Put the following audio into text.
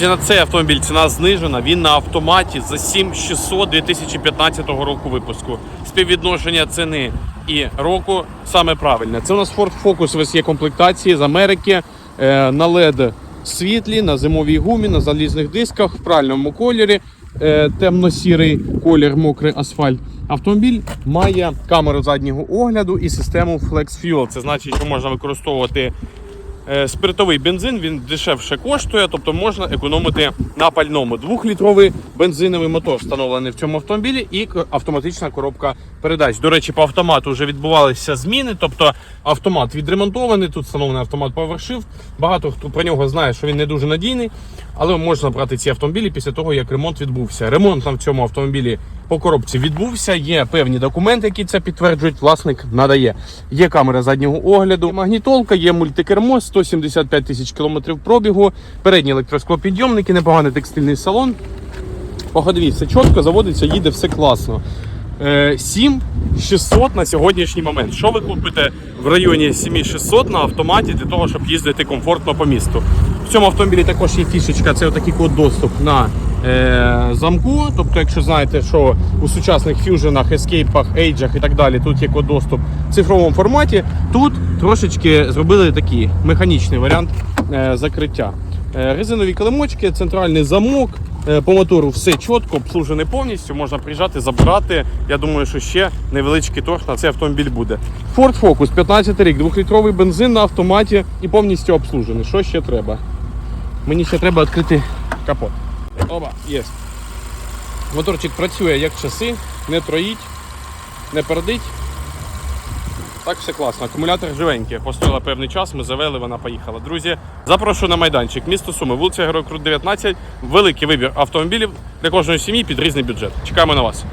На цей автомобіль ціна знижена. Він на автоматі за 7600 2015 року випуску. Співвідношення ціни і року саме правильне. Це у нас Ford Focus ось є комплектації з Америки е, на LED світлі, на зимовій гумі, на залізних дисках в правильному кольорі. е, Темно-сірий колір, мокрий асфальт. Автомобіль має камеру заднього огляду і систему Flex Fuel. Це значить, що можна використовувати Спиртовий бензин він дешевше коштує, тобто можна економити на пальному. Двохлітровий бензиновий мотор встановлений в цьому автомобілі і автоматична коробка передач. До речі, по автомату вже відбувалися зміни, тобто автомат відремонтований. Тут встановлений автомат PowerShift. Багато хто про нього знає, що він не дуже надійний, але можна брати ці автомобілі після того, як ремонт відбувся. Ремонт на цьому автомобілі по коробці відбувся. Є певні документи, які це підтверджують. Власник надає. Є камера заднього огляду, магнітолка, є мультикермо, 175 тисяч кілометрів пробігу, передні електросклопідйомники, непоганий текстильний салон. По все чітко, заводиться, їде, все класно. Е, 7600 на сьогоднішній момент. Що ви купите в районі 7600 на автоматі для того, щоб їздити комфортно по місту? В цьому автомобілі також є фішечка, це отакий код доступ на е, замку. Тобто, якщо знаєте, що у сучасних фюженах, ескейпах, ейджах і так далі, тут є код доступ в цифровому форматі. Тут трошечки зробили такий механічний варіант е, закриття. Е, Резинові килимочки, центральний замок. Е, По мотору все чітко, обслужений повністю. Можна приїжджати, забирати. Я думаю, що ще невеличкий торг на цей автомобіль буде. Ford Focus, 15 рік, 2-літровий бензин на автоматі і повністю обслужений. Що ще треба? Мені ще треба відкрити капот. Оба, є. Моторчик працює як часи, не троїть, не пердить. Так все класно. Акумулятор живенький. Постояла певний час, ми завели, вона поїхала. Друзі, запрошую на майданчик. Місто Суми, вулиця Герой Крут 19. Великий вибір автомобілів для кожної сім'ї під різний бюджет. Чекаємо на вас.